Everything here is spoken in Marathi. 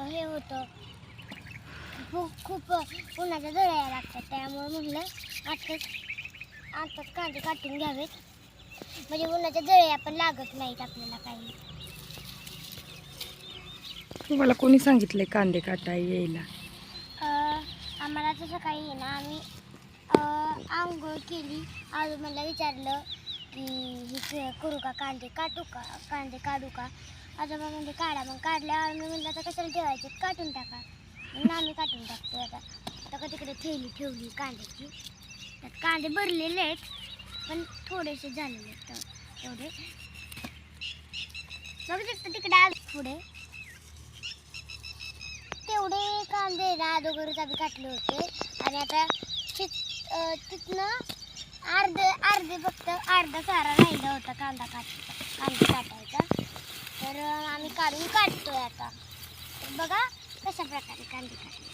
हे होतं खूप खूप उन्हाच्या जळ्या लागतात त्यामुळे म्हणलं आताच आताच कांदे काटून घ्यावेत म्हणजे उन्हाच्या जळ्या पण लागत नाहीत आपल्याला काही तुम्हाला कोणी सांगितलंय कांदे काटाय यायला? अ, आम्हाला तर सकाळी आहे ना आम्ही अ, आंघोळ केली. आज मला विचारलं की हे करू का कांदे काटू का? कांदे काढू का? आजोबा म्हणजे काढा मग. काढल्यावर मी म्हणलं आता कशाला ठेवायचे? काटून टाका. म्हणून आम्ही काटून टाकतो आता. आता तिकडे थैली ठेवली कांद्याची. त्यात कांदे भरलेले आहेत पण थोडेसे झालेले आहेत. तेवढे बघू शकता तिकडे आज पुढे. तेवढे कांदे ना अगोदरच आम्ही काटले होते. आणि आता तिथ तिथनं अर्ध अर्धे फक्त अर्धा चारा राहिला होता कांदा काट कांदा काटायचा. तर आम्ही काढून काढतोय आता. तर बघा कशा प्रकारे कांदे काटले